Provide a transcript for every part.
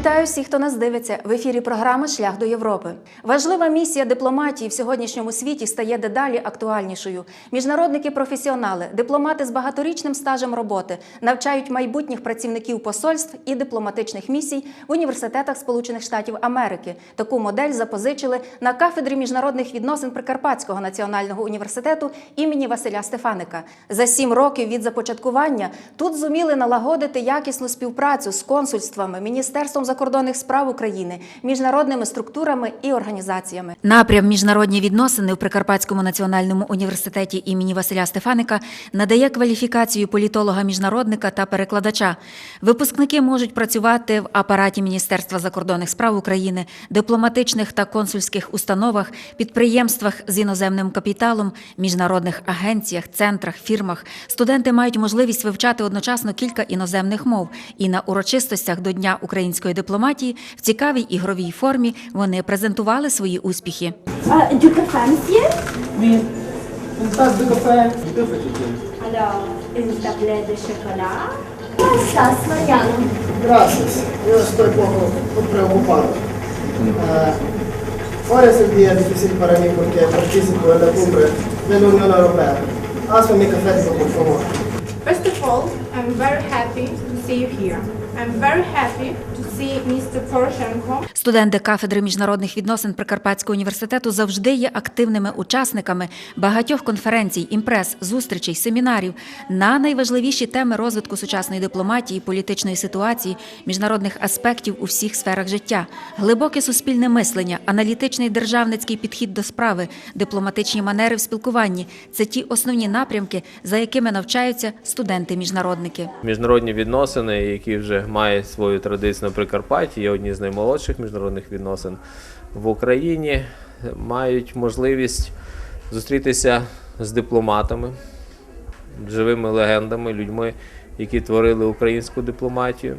Вітаю всіх, хто нас дивиться в ефірі. Програми Шлях до Європи. Важлива місія дипломатії в сьогоднішньому світі стає дедалі актуальнішою. Міжнародники, професіонали, дипломати з багаторічним стажем роботи навчають майбутніх працівників посольств і дипломатичних місій в університетах Сполучених Штатів Америки. Таку модель запозичили на кафедрі міжнародних відносин Прикарпатського національного університету імені Василя Стефаника. За сім років від започаткування тут зуміли налагодити якісну співпрацю з консульствами, міністерством закордонних справ України, міжнародними структурами і організаціями. Напрям міжнародні відносини в Прикарпатському національному університеті імені Василя Стефаника надає кваліфікацію політолога-міжнародника та перекладача. Випускники можуть працювати в апараті Міністерства закордонних справ України, дипломатичних та консульських установах, підприємствах з іноземним капіталом, міжнародних агенціях, центрах, фірмах. Студенти мають можливість вивчати одночасно кілька іноземних мов, і на урочистостях до Дня української дипломатії в цікавій ігровій формі вони презентували свої успіхи. Ah, du café, monsieur Oui, une tasse de café. Deux fatigué. Alors, une tablette de chocolat. Gracias, Mariano. Gracias. Yo estoy poco preocupado. Ah, ahora es el día difícil para mí porque participo en la cumbre de la Unión Europea. Hazme mi café, por favor. First of all, I'm very happy to see you here. I'm very happy Студенти кафедри міжнародних відносин Прикарпатського університету завжди є активними учасниками багатьох конференцій, імпрес, зустрічей, семінарів на найважливіші теми розвитку сучасної дипломатії, політичної ситуації, міжнародних аспектів у всіх сферах життя, глибоке суспільне мислення, аналітичний державницький підхід до справи, дипломатичні манери в спілкуванні це ті основні напрямки, за якими навчаються студенти-міжнародники. Міжнародні відносини, які вже мають свою традицію на Прикарпатті, є одні з наймолодших міжнародних відносин в Україні, мають можливість зустрітися з дипломатами, живими легендами, людьми, які творили українську дипломатію,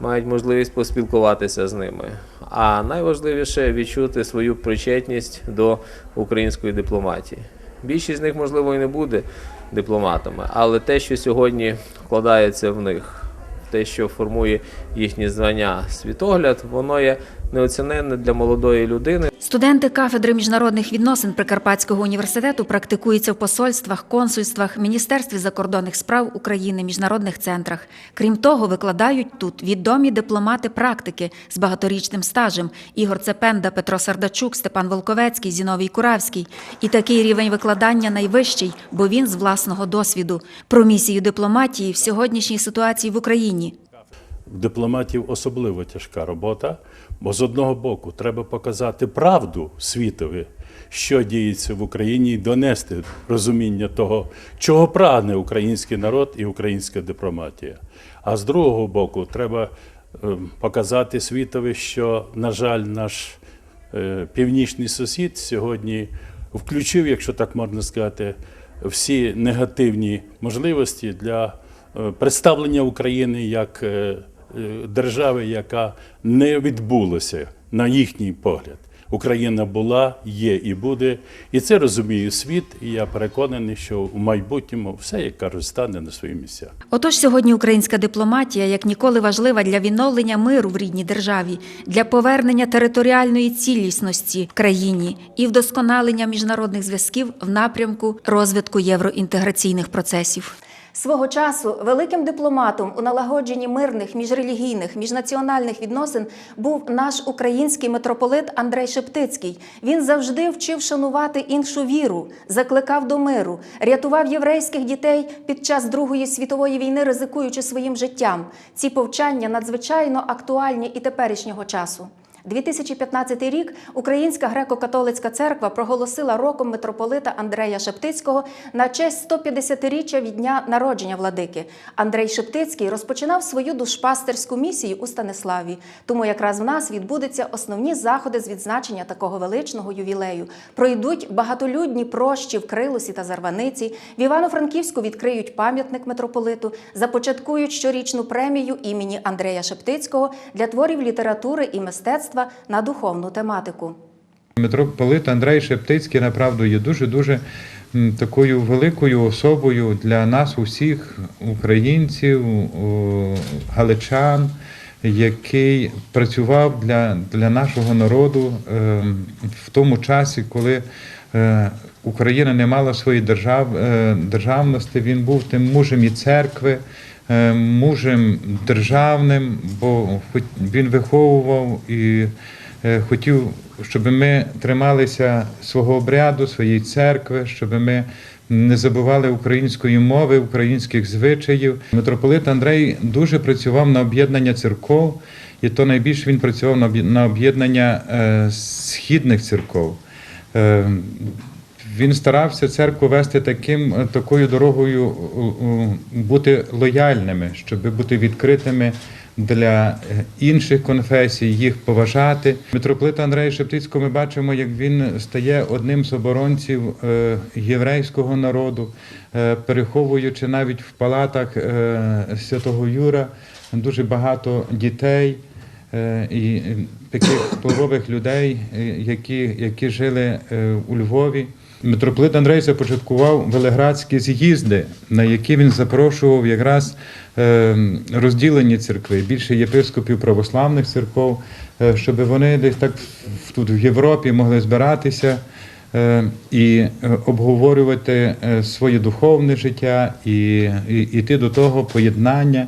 мають можливість поспілкуватися з ними. А найважливіше відчути свою причетність до української дипломатії. Більшість з них, можливо, і не буде дипломатами, але те, що сьогодні вкладається в них, те, що формує їхні звання, світогляд, воно є неоціненне для молодої людини. Студенти кафедри міжнародних відносин Прикарпатського університету практикуються в посольствах, консульствах, Міністерстві закордонних справ України, міжнародних центрах. Крім того, викладають тут відомі дипломати-практики з багаторічним стажем Ігор Цепенда, Петро Сардачук, Степан Волковецький, Зіновій Куравський. І такий рівень викладання найвищий, бо він з власного досвіду. Про місію дипломатії в сьогоднішній ситуації в Україні. Дипломатів особливо тяжка робота, бо з одного боку треба показати правду світові, що діється в Україні, і донести розуміння того, чого прагне український народ і українська дипломатія. А з другого боку, треба е, показати світові, що, на жаль, наш е, північний сусід сьогодні включив, якщо так можна сказати, всі негативні можливості для е, представлення України як е, держави, яка не відбулася на їхній погляд. Україна була, є і буде, і це розуміє світ. І я переконаний, що у майбутньому все, як кажуть, стане на свої місця. Отож, сьогодні українська дипломатія як ніколи важлива для відновлення миру в рідній державі, для повернення територіальної цілісності в країні і вдосконалення міжнародних зв'язків в напрямку розвитку євроінтеграційних процесів. Свого часу великим дипломатом у налагодженні мирних міжрелігійних міжнаціональних відносин був наш український митрополит Андрей Шептицький. Він завжди вчив шанувати іншу віру, закликав до миру, рятував єврейських дітей під час Другої світової війни, ризикуючи своїм життям. Ці повчання надзвичайно актуальні і теперішнього часу. 2015 рік Українська греко-католицька церква проголосила роком митрополита Андрея Шептицького на честь 150-річчя від дня народження владики. Андрей Шептицький розпочинав свою душпастерську місію у Станиславі. Тому якраз в нас відбудуться основні заходи з відзначення такого величного ювілею. Пройдуть багатолюдні прощі в Крилусі та Зарваниці. В Івано-Франківську відкриють пам'ятник митрополиту, започаткують щорічну премію імені Андрея Шептицького для творів літератури і мистецтва на духовну тематику. Митрополит Андрей Шептицький направду є дуже-дуже такою великою особою для нас, усіх українців, галичан, який працював для, для нашого народу е, в тому часі, коли е, Україна не мала своєї держав, е, державності. Він був тим мужем і церкви, мужем державним, бо він виховував і е, хотів, щоб ми трималися свого обряду, своєї церкви, щоб ми не забували української мови, українських звичаїв. Митрополит Андрей дуже працював на об'єднання церков, і то найбільше він працював на об'єднання е, східних церков. Е, він старався церкву вести таким, е, такою дорогою у- у- бути лояльними, щоб бути відкритими для е, інших конфесій, їх поважати. Митрополита Андрея Шептицького ми бачимо, як він стає одним з оборонців е, єврейського народу, е, переховуючи навіть в палатах е, святого Юра дуже багато дітей. Е, і е, таких впливових людей, е, які, які жили е, у Львові. Митрополит Андрей започаткував велеградські з'їзди, на які він запрошував якраз е, розділені церкви, більше єпископів православних церков, е, щоб вони десь так тут в Європі могли збиратися е, і обговорювати своє духовне життя і, йти до того поєднання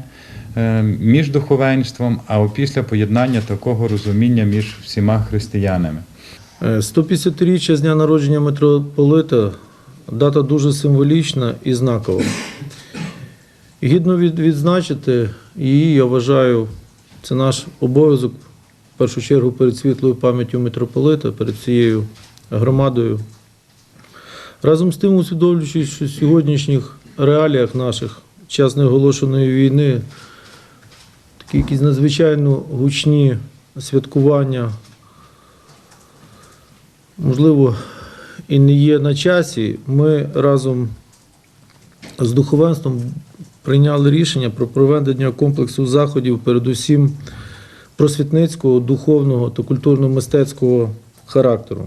між духовенством, а опісля поєднання такого розуміння між всіма християнами. Е, 150-річчя з дня народження митрополита дата дуже символічна і знакова. Гідно відзначити її, я вважаю, це наш обов'язок в першу чергу перед світлою пам'яттю митрополита, перед цією громадою. Разом з тим, усвідомлюючи, що в сьогоднішніх реаліях наших час неоголошеної війни такі якісь надзвичайно гучні святкування можливо, і не є на часі, ми разом з духовенством прийняли рішення про проведення комплексу заходів, передусім просвітницького, духовного та культурно-мистецького характеру.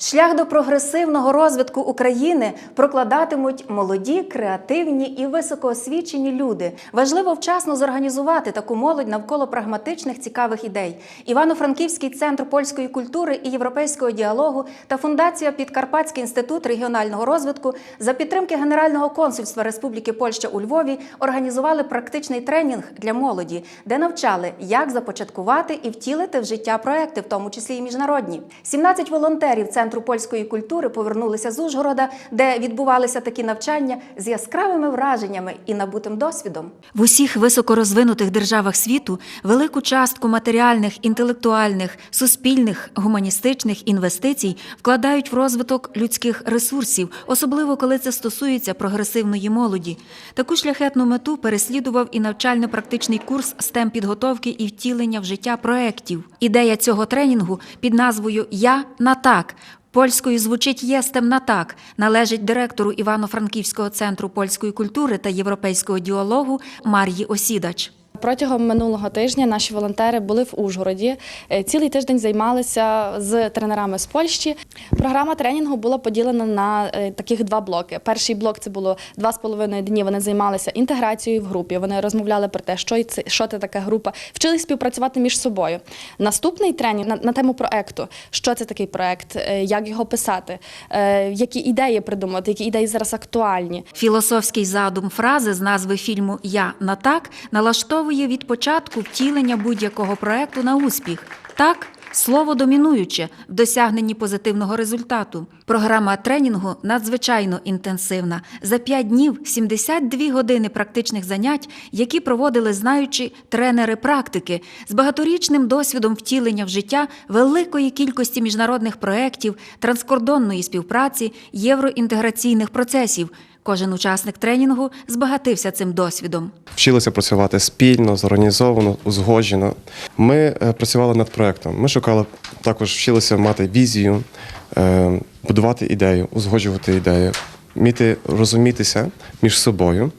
Шлях до прогресивного розвитку України прокладатимуть молоді, креативні і високоосвічені люди. Важливо вчасно зорганізувати таку молодь навколо прагматичних цікавих ідей. Івано-Франківський центр польської культури і європейського діалогу та фундація Підкарпатський інститут регіонального розвитку за підтримки Генерального консульства Республіки Польща у Львові організували практичний тренінг для молоді, де навчали, як започаткувати і втілити в життя проекти, в тому числі і міжнародні. 17 волонтерів Центру польської культури повернулися з Ужгорода, де відбувалися такі навчання з яскравими враженнями і набутим досвідом. В усіх високорозвинутих державах світу велику частку матеріальних, інтелектуальних, суспільних, гуманістичних інвестицій вкладають в розвиток людських ресурсів, особливо коли це стосується прогресивної молоді. Таку шляхетну мету переслідував і навчально-практичний курс STEM підготовки і втілення в життя проєктів. Ідея цього тренінгу під назвою Я на так. Польською звучить єстемна так» належить директору Івано-Франківського центру польської культури та європейського діалогу Мар'ї Осідач. Протягом минулого тижня наші волонтери були в Ужгороді. Е, Цілий тиждень займалися з тренерами з Польщі. Програма тренінгу була поділена на е, таких два блоки. Перший блок це було два з половиною дні. Вони займалися інтеграцією в групі. Вони розмовляли про те, що це що це така група, вчились співпрацювати між собою. Наступний тренінг на, на тему проекту: що це такий проект, е, як його писати, які ідеї придумати, які ідеї зараз актуальні. Філософський задум фрази з назви фільму Я на так налаштовує від початку втілення будь-якого проекту на успіх. Так. Слово домінуюче в досягненні позитивного результату. Програма тренінгу надзвичайно інтенсивна. За 5 днів 72 години практичних занять, які проводили знаючі тренери практики з багаторічним досвідом втілення в життя великої кількості міжнародних проєктів, транскордонної співпраці, євроінтеграційних процесів. Кожен учасник тренінгу збагатився цим досвідом. Вчилися працювати спільно, зорганізовано, узгоджено. Ми е, працювали над проектом. Ми шукали також вчилися мати візію, е, будувати ідею, узгоджувати ідею, вміти розумітися між собою.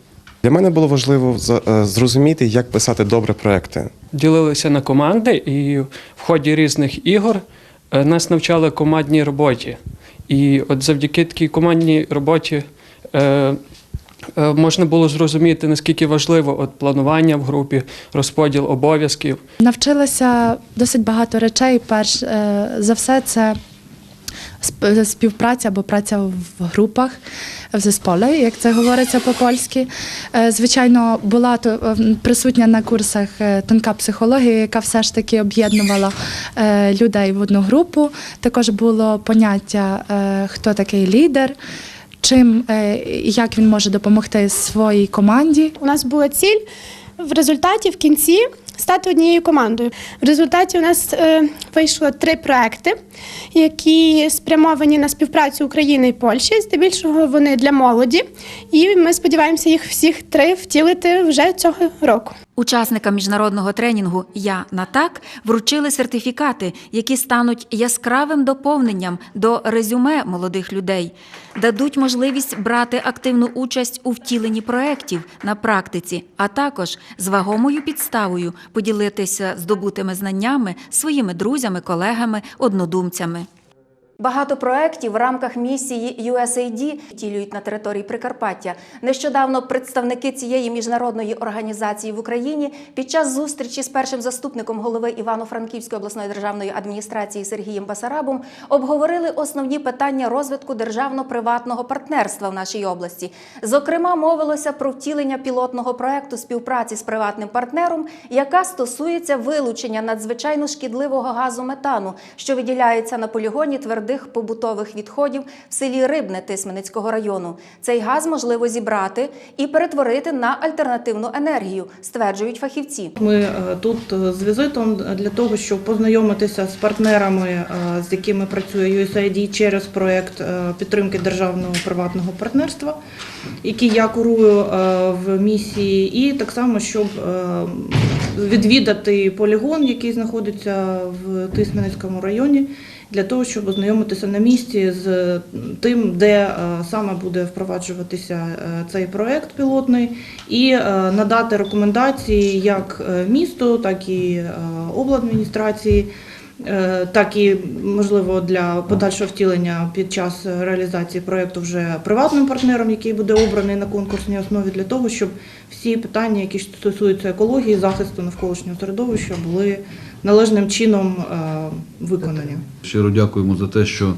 Для мене було важливо е, зрозуміти, як писати добре проекти. ділилися на команди, і в ході різних ігор нас навчали командній роботі. І от завдяки такій командній роботі можна було зрозуміти, наскільки важливо от планування в групі, розподіл обов'язків. Навчилася досить багато речей. Перш е, за все, це співпраця або праця в групах в зесполе, як це говориться по-польськи. Е, Звичайно, була е, присутня на курсах е, тонка психологія, яка все ж таки об'єднувала е, людей в одну групу. Також було поняття, е, хто такий лідер. Чим е, і як він може допомогти своїй команді, У нас була ціль в результаті в кінці стати однією командою. В результаті у нас е, вийшло три проекти, які спрямовані на співпрацю України і Польщі. Здебільшого вони для молоді, і ми сподіваємося їх всіх три втілити вже цього року. Учасникам міжнародного тренінгу Я на так вручили сертифікати, які стануть яскравим доповненням до резюме молодих людей, дадуть можливість брати активну участь у втіленні проєктів на практиці, а також з вагомою підставою поділитися здобутими знаннями своїми друзями, колегами, однодумцями. Багато проєктів в рамках місії USAID втілюють на території Прикарпаття. Нещодавно представники цієї міжнародної організації в Україні під час зустрічі з першим заступником голови Івано-Франківської обласної державної адміністрації Сергієм Басарабом обговорили основні питання розвитку державно-приватного партнерства в нашій області. Зокрема, мовилося про втілення пілотного проекту співпраці з приватним партнером, яка стосується вилучення надзвичайно шкідливого газу метану, що виділяється на полігоні твердих побутових відходів в селі Рибне Тисменицького району. Цей газ можливо зібрати і перетворити на альтернативну енергію, стверджують фахівці. Ми е, тут е, з візитом для того, щоб познайомитися з партнерами, е, з якими працює USAID через проект підтримки державного приватного партнерства, який я курую в місії, і так само, щоб відвідати полігон, який знаходиться в Тисменецькому районі. Для того щоб ознайомитися на місці з тим, де е, саме буде впроваджуватися е, цей проект пілотний, і е, надати рекомендації як е, місту, так і е, обладміністрації, е, так і можливо для подальшого втілення під час реалізації проекту вже приватним партнером, який буде обраний на конкурсній основі, для того, щоб всі питання, які стосуються екології, захисту навколишнього середовища, були належним чином е, виконані. Щиро дякуємо за те, що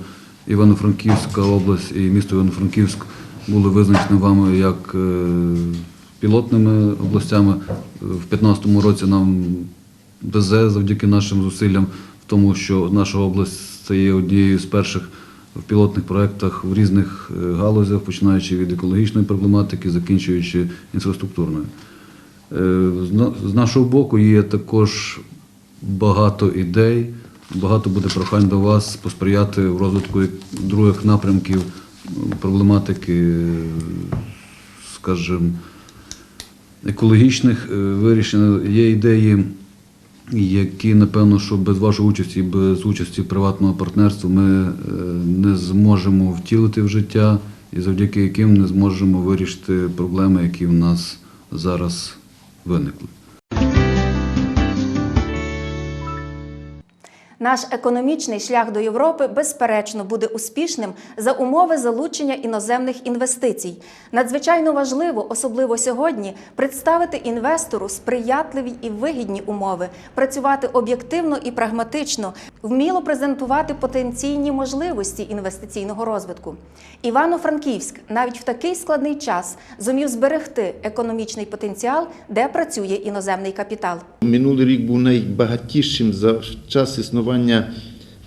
Івано-Франківська область і місто Івано-Франківськ були визначені вами як е, пілотними областями. В 2015 році нам везе завдяки нашим зусиллям в тому, що наша область це є однією з перших в пілотних проєктах в різних е, галузях, починаючи від екологічної проблематики, закінчуючи інфраструктурною. З нашого боку є також багато ідей, багато буде прохань до вас посприяти в розвитку других напрямків проблематики, скажімо, екологічних е, вирішень. Є ідеї, які, напевно, що без вашої участі, без участі приватного партнерства ми е, не зможемо втілити в життя, і завдяки яким не зможемо вирішити проблеми, які в нас зараз виникли. Наш економічний шлях до Європи безперечно буде успішним за умови залучення іноземних інвестицій. Надзвичайно важливо, особливо сьогодні, представити інвестору сприятливі і вигідні умови, працювати об'єктивно і прагматично, вміло презентувати потенційні можливості інвестиційного розвитку. Івано-Франківськ навіть в такий складний час зумів зберегти економічний потенціал, де працює іноземний капітал. Минулий рік був найбагатішим за час існування е,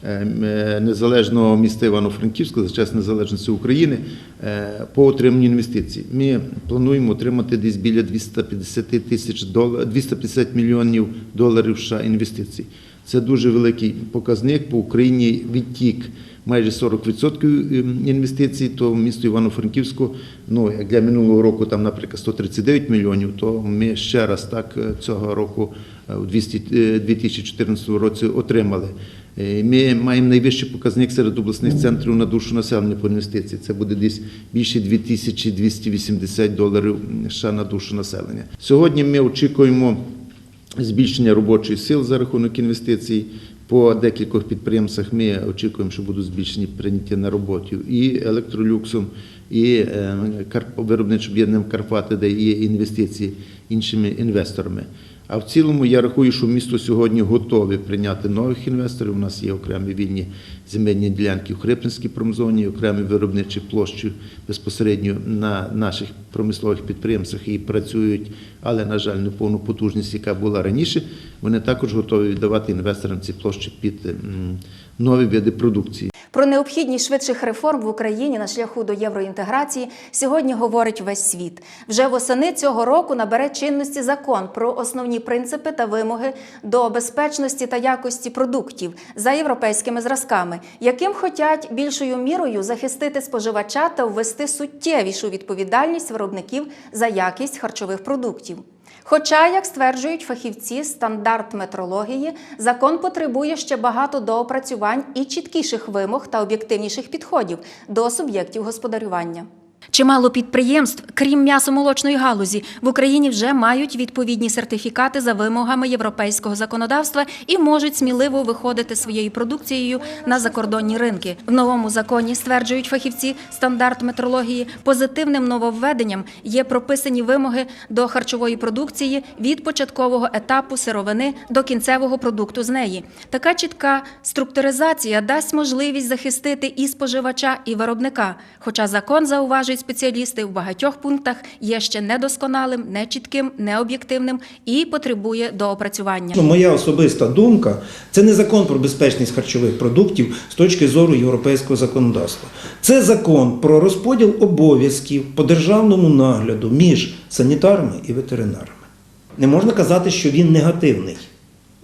е, незалежного міста Івано-Франківська за час незалежності України е, по отриманню інвестицій. Ми плануємо отримати десь біля 250 тисяч доларів, 250 мільйонів доларів США інвестицій. Це дуже великий показник. По Україні відтік майже 40% інвестицій, то в місто Івано-Франківську, ну як для минулого року, там, наприклад, 139 мільйонів, то ми ще раз так цього року у 200 е, 2014 році отримали. Е, Ми маємо найвищий показник серед обласних центрів на душу населення по інвестиції. Це буде десь більше 2280 доларів США на душу населення. Сьогодні ми очікуємо збільшення робочої сил за рахунок інвестицій. По декількох підприємствах ми очікуємо, що будуть збільшені прийняті на роботу і електролюксом, і е, виробничим об'єднанням Карпати, де є інвестиції іншими інвесторами. А в цілому я рахую, що місто сьогодні готове прийняти нових інвесторів. У нас є окремі вільні земельні ділянки в Хриплинській промзоні, окремі виробничі площі безпосередньо на наших промислових підприємствах і працюють, але, на жаль, не повну потужність, яка була раніше. Вони також готові віддавати інвесторам ці площі під нові види продукції. Про необхідність швидших реформ в Україні на шляху до євроінтеграції сьогодні говорить весь світ. Вже восени цього року набере чинності закон про основні принципи та вимоги до безпечності та якості продуктів за європейськими зразками, яким хотять більшою мірою захистити споживача та ввести суттєвішу відповідальність виробників за якість харчових продуктів. Хоча, як стверджують фахівці стандарт метрології, закон потребує ще багато доопрацювань і чіткіших вимог та об'єктивніших підходів до суб'єктів господарювання. Чимало підприємств, крім м'ясомолочної галузі, в Україні вже мають відповідні сертифікати за вимогами європейського законодавства і можуть сміливо виходити своєю продукцією на закордонні ринки. В новому законі стверджують фахівці стандарт метрології. Позитивним нововведенням є прописані вимоги до харчової продукції від початкового етапу сировини до кінцевого продукту з неї. Така чітка структуризація дасть можливість захистити і споживача, і виробника. Хоча закон зауважують спеціалісти в багатьох пунктах є ще недосконалим, нечітким, необ'єктивним і потребує доопрацювання. Ну, Моя особиста думка це не закон про безпечність харчових продуктів з точки зору європейського законодавства. Це закон про розподіл обов'язків по державному нагляду між санітарами і ветеринарами. Не можна казати, що він негативний.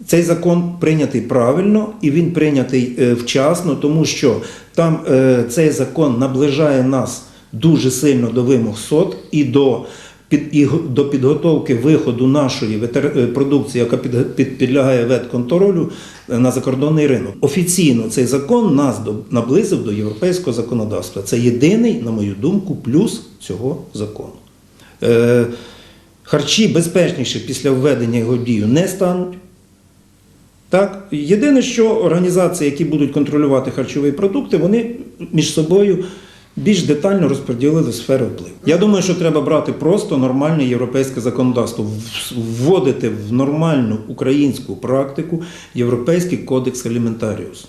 Цей закон прийнятий правильно і він прийнятий е, вчасно, тому що там е, цей закон наближає нас дуже сильно до вимог СОТ і до під, і до підготовки виходу нашої е, продукції, яка під, під, підлягає ветконтролю е, на закордонний ринок. Офіційно цей закон нас до, наблизив до європейського законодавства. Це єдиний, на мою думку, плюс цього закону. Е, харчі безпечніші після введення його дію не стануть. Так, єдине, що організації, які будуть контролювати харчові продукти, вони між собою більш детально розподілили сфери впливу. Я думаю, що треба брати просто нормальне європейське законодавство, вводити в нормальну українську практику Європейський кодекс Аліментаріус.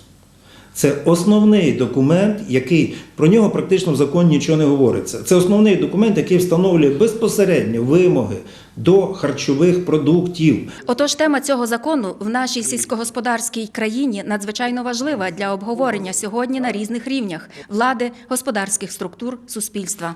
Це основний документ, який про нього практично в законі нічого не говориться. Це основний документ, який встановлює безпосередньо вимоги до харчових продуктів. Отож, тема цього закону в нашій сільськогосподарській країні надзвичайно важлива для обговорення сьогодні на різних рівнях влади, господарських структур, суспільства.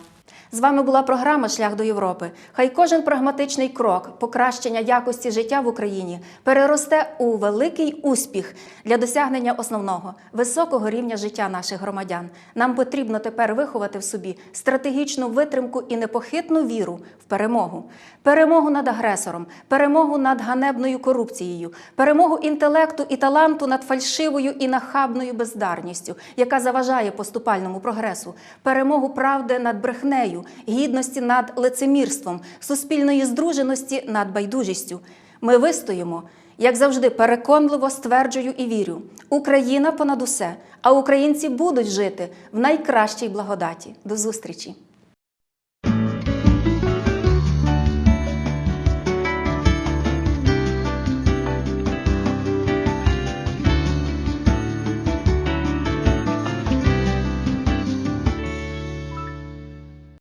З вами була програма Шлях до Європи. Хай кожен прагматичний крок покращення якості життя в Україні переросте у великий успіх для досягнення основного високого рівня життя наших громадян. Нам потрібно тепер виховати в собі стратегічну витримку і непохитну віру в перемогу, перемогу над агресором, перемогу над ганебною корупцією, перемогу інтелекту і таланту над фальшивою і нахабною бездарністю, яка заважає поступальному прогресу, перемогу правди над брехнею, гідності над лицемірством, суспільної здруженості над байдужістю. Ми вистоїмо, як завжди, переконливо стверджую і вірю: Україна понад усе, а українці будуть жити в найкращій благодаті. До зустрічі!